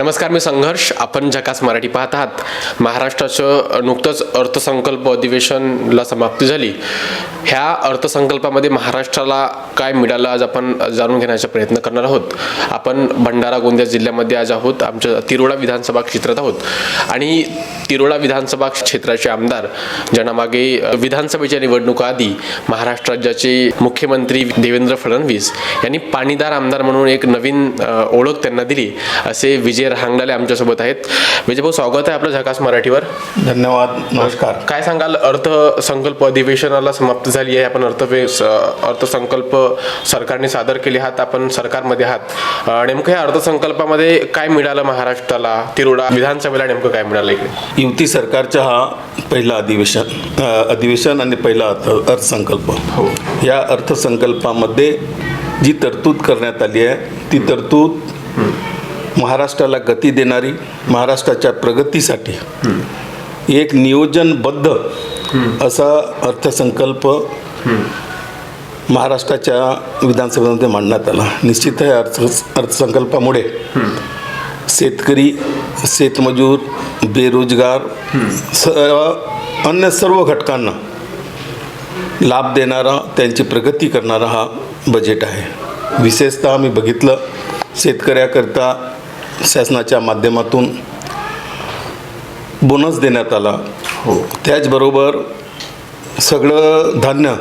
नमस्कार मी संघर्ष. आपण जकास मराठी पाहत आहात. महाराष्ट्राचं नुकतंच अर्थसंकल्प अधिवेशनला समाप्ती झाली. ह्या अर्थसंकल्पामध्ये महाराष्ट्राला काय मिळालं आज आपण जाणून घेण्याचा प्रयत्न करणार आहोत. आपण भंडारा गोंदिया जिल्ह्यामध्ये आज आहोत. आमच्या तिरोडा विधानसभा क्षेत्रात आहोत. आणि तिरोडा विधानसभा क्षेत्राचे आमदार ज्यांना मागे विधानसभेच्या निवडणुकाआधी महाराष्ट्र राज्याचे मुख्यमंत्री देवेंद्र फडणवीस यांनी पाणीदार आमदार म्हणून एक नवीन ओळख त्यांना दिली. असे विजय रहांगडाले आमच्यासोबत आहेत. विजय भाऊ स्वागत आहे आपलं झकास मराठीवर. धन्यवाद नमस्कार. काय सांगाल अर्थसंकल्प अधिवेशनाला समाप्ती झाली आहे. आपण अर्थ अर्थसंकल्प सरकारने सादर केले आहात. आपण सरकारमध्ये आहात. नेमकं ह्या अर्थसंकल्पामध्ये काय मिळालं महाराष्ट्राला? तिरोडा विधानसभेला नेमकं काय मिळालं इकडे? युती सरकारचा हा पहिला अधिवेशन अधिवेशन आणि पहिला अर्थ अर्थसंकल्प. या अर्थसंकल्पामध्ये जी तरतूद करण्यात आली आहे ती तरतूद महाराष्ट्राला गती देणारी महाराष्ट्राच्या प्रगतीसाठी एक नियोजनबद्ध असा अर्थसंकल्प महाराष्ट्राच्या विधानसभेमध्ये मांडण्यात आला. निश्चित आहे अर्थ अर्थसंकल्पामुळे शेतकरी शेतमजूर बेरोजगार स अन्य सर्व घटकांना लाभ देणारा त्यांची प्रगती करणारा हा बजेट आहे. विशेषतः मी बघितलं शेतकऱ्याकरता शासनाच्या माध्यमातून बोनस देण्यात आला. हो. त्याचबरोबर सगळं धान्य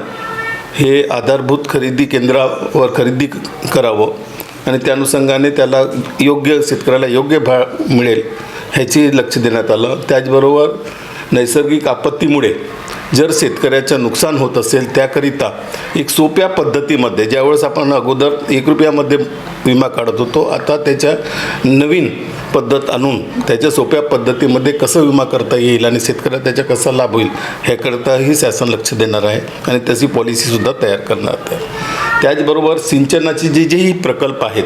हे आधारभूत खरेदी केंद्रावर खरेदी क- करावं आणि त्या अनुषंगाने त्याला योग्य शेतकऱ्याला योग्य भाव मिळेल ह्याची लक्ष देण्यात आलं. त्याचबरोबर नैसर्गिक आपत्तीमुळे जर शेतकऱ्याचं नुकसान होत असेल त्याकरिता एक सोप्या पद्धतीमध्ये ज्यावेळेस आपण अगोदर एक रुपयामध्ये विमा काढत होतो आता त्याच्या नवीन पद्धत आणून त्याच्या सोप्या पद्धतीमध्ये कसं विमा करता येईल आणि शेतकऱ्याला त्याचा कसा लाभ होईल ह्याकरताही शासन लक्ष देणार आहे आणि त्याची पॉलिसीसुद्धा तयार करणार आहे. त्याचबरोबर सिंचनाचे जे जेही प्रकल्प आहेत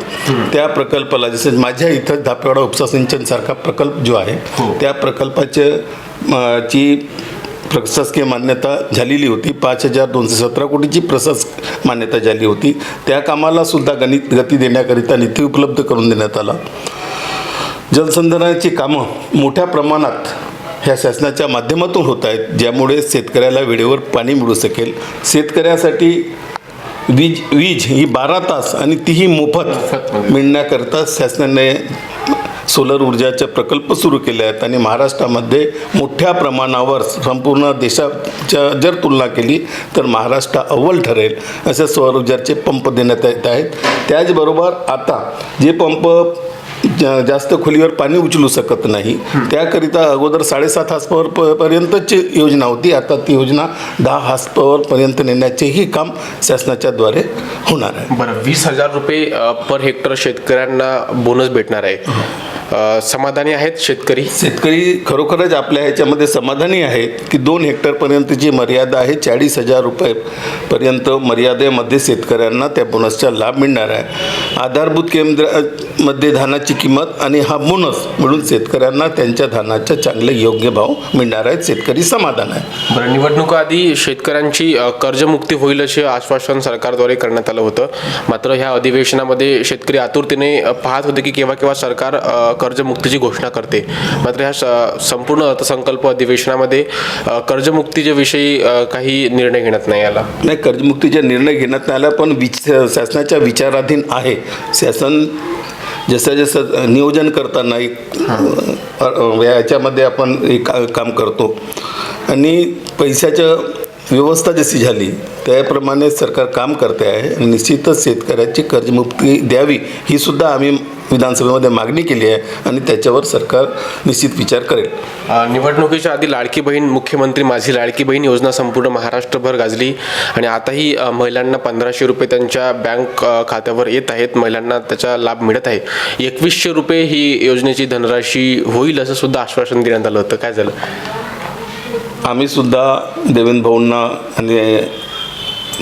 त्या प्रकल्पाला जसं माझ्या इथं धापेवाडा उपसा सिंचनसारखा प्रकल्प जो आहे त्या प्रकल्पाचे ची प्रशासकीय मान्यता झालेली होती. पाच हजार दोनशे सतरा कोटीची प्रशासक मान्यता झाली होती. त्या कामाला सुद्धा गणित गती देण्याकरिता निधी उपलब्ध करून देण्यात आला. जलसंधारणाची कामं मोठ्या प्रमाणात ह्या शासनाच्या माध्यमातून होत आहेत ज्यामुळे शेतकऱ्याला वेळेवर पाणी मिळू शकेल. शेतकऱ्यासाठी वीज वीज ही बारा तास आणि तीही मोफत मिळण्याकरता शासनाने सोलर ऊर्जाचे प्रकल्प सुरू केले आहेत आणि महाराष्ट्रामध्ये मोठ्या प्रमाणावर संपूर्ण देशाच्या जर तुलना केली तर महाराष्ट्र अव्वल ठरेल असे सौर ऊर्जाचे पंप देण्यात येत आहेत. त्याचबरोबर आता जे पंप जा- जास्त खोलीवर पाणी उचलू शकत नाही त्याकरिता अगोदर साडेसात हासपावर पर्यंतची योजना होती. आता ती योजना दहा हासपावरपर्यंत नेण्याचेही काम शासनाच्या द्वारे होणार आहे. बरं वीस हजार रुपये पर हेक्टर शेतकऱ्यांना बोनस भेटणार आहे. समाधानी आहेत शेतकरी? शेतकरी खरोखरच आपल्या ह्याच्यामध्ये समाधानी आहेत की दोन हेक्टरपर्यंतची मर्यादा आहे चाळीस हजार रुपयेपर्यंत मर्यादेमध्ये शेतकऱ्यांना त्या बोनसचा लाभ मिळणार आहे. आधारभूत केंद्रामध्ये धानाची किंमत आणि हा बोनस मिळून शेतकऱ्यांना त्यांच्या धानाचा चांगले योग्य भाव मिळणार आहेत. शेतकरी समाधान आहे. बरं निवडणुकाआधी शेतकऱ्यांची अ, कर्जमुक्ती होईल असे आश्वासन सरकारद्वारे करण्यात आलं होतं. मात्र ह्या अधिवेशनामध्ये शेतकरी आतुरतेने पाहत होते की केव्हा केव्हा सरकार कर्जमुक्तीची घोषणा करते. मात्र ह्या संपूर्ण अर्थसंकल्प अधिवेशनामध्ये कर्जमुक्तीच्या विषयी काही निर्णय घेण्यात नाही आला. नाही कर्जमुक्तीचा निर्णय घेण्यात नाही आला पण विच शासनाच्या विचाराधीन आहे. शासन जसं जसं नियोजन करताना एक याच्यामध्ये आपण एक काम करतो. आणि पैशाचं व्यवस्था जशी झाली त्याप्रमाणे सरकार काम करते आहे. निश्चितच शेतकऱ्याची कर्जमुक्ती द्यावी ही सुद्धा आम्ही विधानसभेमध्ये मागणी केली आहे आणि त्याच्यावर सरकार निश्चित विचार करेल. निवडणुकीच्या आधी लाडकी बहीण मुख्यमंत्री माझी लाडकी बहीण योजना संपूर्ण महाराष्ट्रभर गाजली. आणि आताही महिलांना पंधराशे रुपये त्यांच्या बँक खात्यावर येत आहेत. महिलांना त्याचा लाभ मिळत आहे. एकवीसशे रुपये ही योजनेची धनराशी होईल असं सुद्धा आश्वासन देण्यात आलं होतं. काय झालं? आम्ही सुद्धा देवेंद्र भाऊंना आणि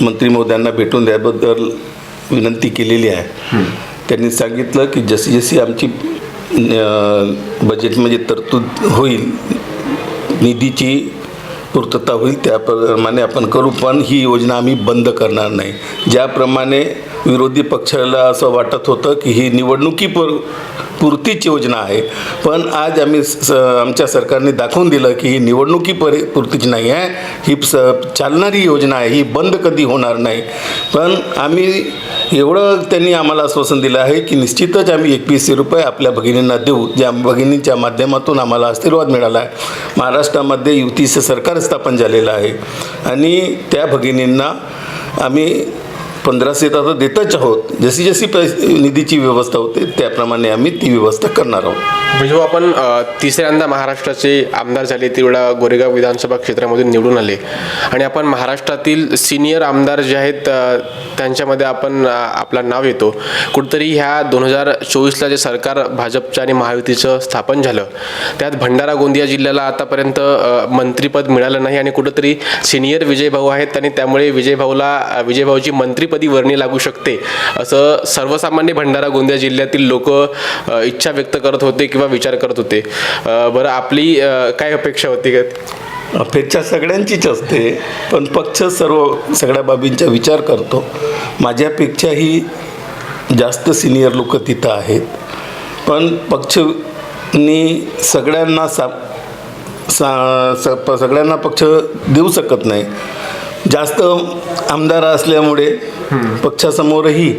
मंत्री महोदयांना भेटून द्याबद्दल विनंती केलेली आहे. त्यांनी सांगितलं की जशी जशी आमची बजेटमध्ये म्हणजे तरतूद होईल निधीची पूर्तता होईल त्याप्रमाणे आपण करू पण ही योजना आम्ही बंद करणार नाही. ज्याप्रमाणे विरोधी पक्षाला असं वाटत होतं की ही निवडणुकीपूर पूर्तीची योजना आहे पण आज आम्ही स आमच्या सरकारने दाखवून दिलं की ही निवडणुकी परि पुरतीच नाही आहे. ही स चालणारी योजना आहे ही बंद कधी होणार नाही. पण आम्ही एवढं त्यांनी आम्हाला आश्वासन दिलं आहे की निश्चितच आम्ही एकवीसशे रुपये आपल्या भगिनींना देऊ ज्या भगिनींच्या माध्यमातून आम्हाला आशीर्वाद मिळाला आहे. महाराष्ट्रामध्ये युतीचं सरकार स्थापन झालेलं आहे. आणि त्या भगिनींना आम्ही पंधराशे तर आता देतच आहोत. जशी जशी पैसे निधीची व्यवस्था होते त्याप्रमाणे आम्ही ती व्यवस्था करणार आहोत. म्हणजे जेव्हा आपण अ, तिसऱ्यांदा महाराष्ट्राचे आमदार झाले तेवढा गोरेगाव विधानसभा क्षेत्रामधून निवडून आले. आणि आपण महाराष्ट्रातील सिनियर आमदार जे आहेत अ, त्यांच्यामध्ये आपण अ, नाव येतो. कुठंतरी ह्या दोन हजार चोवीसला जे सरकार भाजपच्या आणि महायुतीचं स्थापन झालं त्यात भंडारा गोंदिया जिल्ह्याला आतापर्यंत अ, मंत्रिपद मिळालं नाही आणि कुठंतरी सिनियर विजयभाऊ आहेत आणि त्यामुळे विजयभाऊला अ, विजयभाऊची मंत्रिपदी वर्णी लागू शकते. असं सर्वसामान्य भंडारा गोंदिया जिल्ह्यातील लोक इच्छा व्यक्त करत होते किंवा विचार करत होते. बरं आपली काय अपेक्षा होती? का अपेक्षा सगळ्यांचीच असते पण पक्ष सर्व सगळ्या बाबींचा विचार करतो. माझ्यापेक्षाही जास्त सिनियर लोक तिथं आहेत. पण पक्षनी सगळ्यांना सा सा स- प- सगळ्यांना पक्ष देऊ शकत नाही. जास्त आमदार असल्यामुळे पक्षासमोरही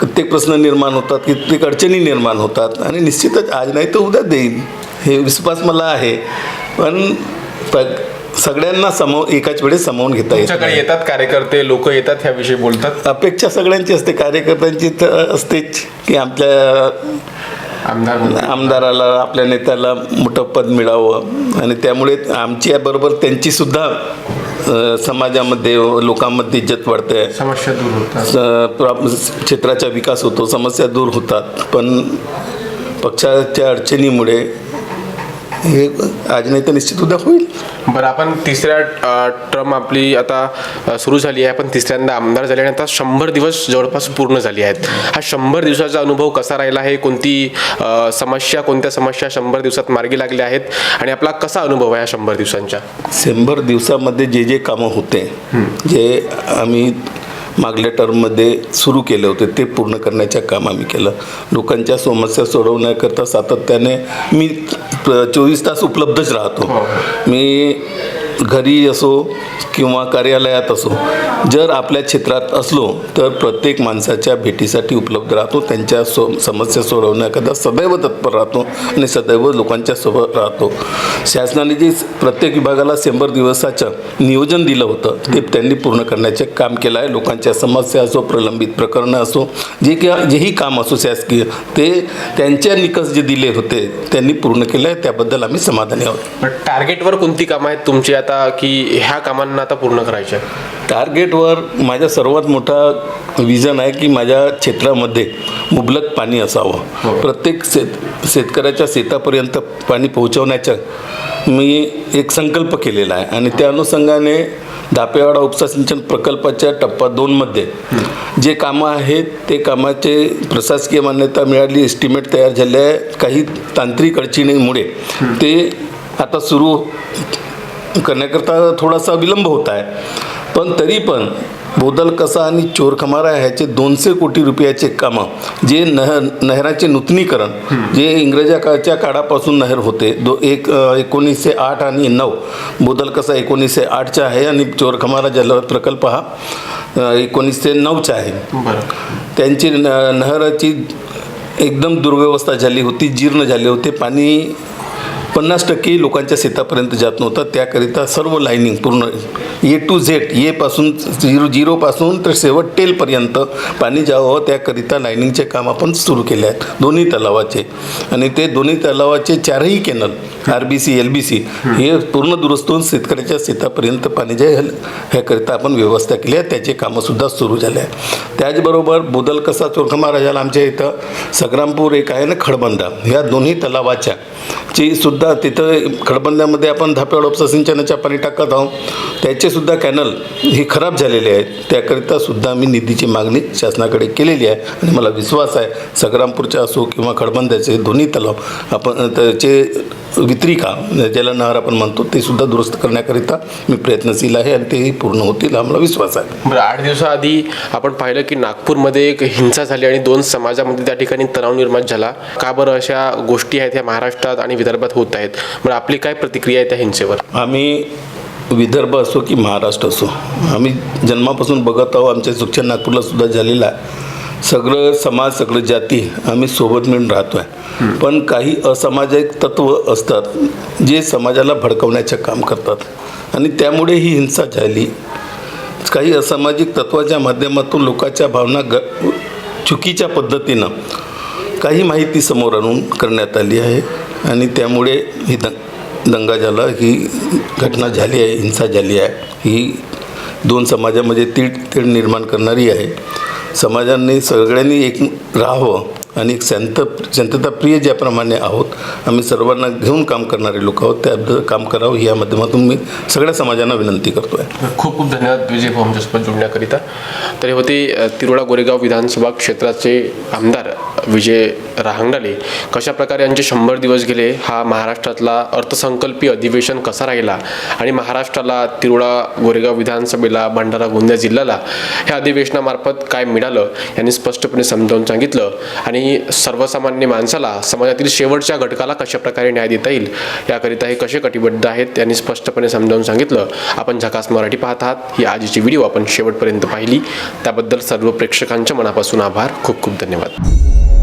कित्येक प्रश्न निर्माण होतात कित्येक अडचणी निर्माण होतात आणि निश्चितच आज नाही तर उद्या देईल. हे विश्वास मला आहे. पण सगळ्यांना समो एकाच वेळेस सामावून घेता तुमच्याकडे. येतात कार्यकर्ते? लोक येतात ह्याविषयी बोलतात? अपेक्षा सगळ्यांची असते. कार्यकर्त्यांची तर असतेच की आपल्या आमदार. आमदाराला आपल्या नेत्याला मोठं पद मिळावं. आणि त्यामुळे आमच्या बरोबर त्यांचीसुद्धा अ, समाजामध्ये लोकांमध्ये इज्जत वाढते. समस्या दूर होतात. क्षेत्राचा विकास होतो समस्या दूर होतात. पण पक्षाच्या अडचणीमुळे हे आज नाही तर निश्चित उद्या होईल. बरं आपण तिसऱ्या टर्म आपली आता सुरू झाली आहे. आपण तिसऱ्यांदा आमदार झाले आणि आता शंभर दिवस जवळपास पूर्ण झाली आहेत. हा शंभर दिवसाचा अनुभव कसा राहिला आहे? कोणती समस्या कोणत्या समस्या शंभर दिवसात मार्गी लागल्या आहेत? आणि आपला कसा अनुभव आहे या शंभर दिवसांच्या? शंभर दिवसामध्ये जे जे कामं होते जे आम्ही मागल्या टर्ममध्ये सुरू केले होते ते पूर्ण करण्याचं काम आम्ही केलं. लोकांच्या समस्या सोडवण्याकरता सातत्याने मी चोवीस तास उपलब्धच राहतो. मी घरी असो किंवा कार्यालयात असो जर आपल्या क्षेत्रात असलो तर प्रत्येक माणसाच्या भेटीसाठी उपलब्ध राहतो त्यांच्या सो समस्या सोडवण्याकरता सदैव तत्पर राहतो आणि सदैव लोकांच्या सोबत राहतो. शासनाने जे प्रत्येक विभागाला शंभर दिवसाचं नियोजन दिलं होतं ते त्यांनी पूर्ण करण्याचे काम केलं आहे. लोकांच्या समस्या असो प्रलंबित प्रकरणं असो जे किंवा जेही काम असो शासकीय ते त्यांच्या निकष जे दिले होते त्यांनी पूर्ण केलं आहे. त्याबद्दल आम्ही समाधानी आहोत. टार्गेटवर कोणती कामं आहेत तुमची? आता की ह्या कामांना आता पूर्ण करायच्या टार्गेटवर माझा सर्वात मोठा विजन आहे की माझ्या क्षेत्रामध्ये मुबलक पाणी असावं. प्रत्येक शेत शेतकऱ्याच्या शेतापर्यंत पाणी पोहोचवण्याचा मी एक संकल्प केलेला आहे. आणि त्या अनुषंगाने दापेवाडा उपसा सिंचन प्रकल्पाच्या टप्पा दोनमध्ये जे कामं आहेत ते कामाचे प्रशासकीय मान्यता मिळाली एस्टिमेट तयार झाले आहे. काही तांत्रिक अडचणीमुळे ते आता सुरू करण्याकरता थोडासा विलंब होत आहे. पण तरी पण बोदल कसा आणि चोरखमारा ह्याचे दोनशे कोटी रुपयाचे कामं जे नह नहराचे नूतनीकरण जे इंग्रजा काळच्या काळापासून नहर होते दो एक एकोणीसशे आठ आणि नऊ बोदल कसा एकोणीसशे आठचा आहे आणि चोरखमारा जल प्रकल्प हा एकोणीसशे नऊचा आहे. त्यांची न नहराची एकदम दुर्व्यवस्था झाली होती जीर्ण झाले होते पाणी पन्नास टक्के लोकांच्या शेतापर्यंत जात नव्हतं. त्याकरिता सर्व लाईनिंग पूर्ण ए टू झेड एपासून झिरो झिरोपासून तर शेवट टेलपर्यंत पाणी जावं. त्याकरिता लाईनिंगचे काम आपण सुरू केले आहेत. दोन्ही तलावाचे. आणि ते दोन्ही तलावाचे चारही canal R B C L B C हे पूर्ण दुरुस्त होऊन शेतकऱ्याच्या शेतापर्यंत पाणी जे ह्याकरिता आपण व्यवस्था केली आहे. त्याचे कामंसुद्धा सुरू झाले आहे त्याचबरोबर बुदलकसा कसा महाराजाला आमच्या इथं संग्रामपूर एक आहे ना खडबंदा. ह्या दोन्ही तलावाच्या ची सुद्धा तिथं खडबंद्यामध्ये आपण धापेवाड सिंचनाच्या पाणी टाकत आहोत. त्याचेसुद्धा कॅनल हे खराब झालेले आहेत. त्याकरिता सुद्धा मी निधीची मागणी शासनाकडे केलेली आहे आणि मला विश्वास आहे सग्रामपूरच्या असो किंवा खडबंद्याचे दोन्ही तलाव आपण त्याचे वितरिका ज्याला नहर आपण म्हणतो ते सुद्धा दुरुस्त करण्याकरिता मी प्रयत्नशील आहे आणि तेही पूर्ण होतील हा मला विश्वास आहे. बरं आठ दिवसाआधी आपण पाहिलं की नागपूरमध्ये एक हिंसा झाली आणि दोन समाजामध्ये त्या ठिकाणी तणाव निर्माण झाला. का बरं अशा गोष्टी आहेत ह्या महाराष्ट्रात आणि विदर्भात होत आहेत? बरं आपली काय प्रतिक्रिया आहे त्या हिंसेवर? आम्ही विदर्भ असो की महाराष्ट्र असो आम्ही जन्मापासून बघत आहोत आमच्या सुखच्या नागपूरला सुद्धा झालेला आहे. सगळं समाज सगळं जाती आम्ही सोबत मिळून राहतो आहे पण काही असामाजिक तत्व असतात जे समाजाला भडकवण्याचे काम करतात. आणि त्यामुळे ही हिंसा झाली. काही असामाजिक तत्वाच्या माध्यमातून लोकांच्या भावना ग चुकीच्या पद्धतीनं काही माहिती समोर आणून करण्यात आली आहे. आणि त्यामुळे ही दंग दंगा झाला ही घटना झाली आहे हिंसा झाली आहे. ही दोन समाजामध्ये तीड तीड निर्माण करणारी आहे. समाजाने सगळ्यांनी एक राहावं आणि एक शांत शांतताप्रिय ज्याप्रमाणे आहोत आम्ही सर्वांना घेऊन काम करणारे लोक आहोत त्याबद्दल काम करावं या माध्यमातून मी सगळ्या समाजांना विनंती करतो आहे खूप खूप धन्यवाद विजय भाऊ आमच्यासोबत जोडण्याकरिता तर हे होते तिरोडा गोरेगाव विधानसभा क्षेत्राचे आमदार विजय राहंगडाले कशा प्रकारे यांचे शंभर दिवस गेले हा महाराष्ट्रातला अर्थसंकल्पीय अधिवेशन कसा राहिला आणि महाराष्ट्राला तिरोडा गोरेगाव विधानसभेला भंडारा गोंदिया जिल्ह्याला ह्या अधिवेशनामार्फत काय मिळालं यांनी स्पष्टपणे समजावून सांगितलं आणि सर्वसामान्य माणसाला समाजातील शेवटच्या घटकाला कशा प्रकारे न्याय देता येईल याकरिता हे कसे कटिबद्ध आहेत त्यांनी स्पष्टपणे समजावून सांगितलं. आपण झकास मराठी पाहत आहात ही आजची व्हिडिओ आपण शेवटपर्यंत पाहिली. त्याबद्दल सर्व प्रेक्षकांच्या मनापासून आभार खूप खूप धन्यवाद.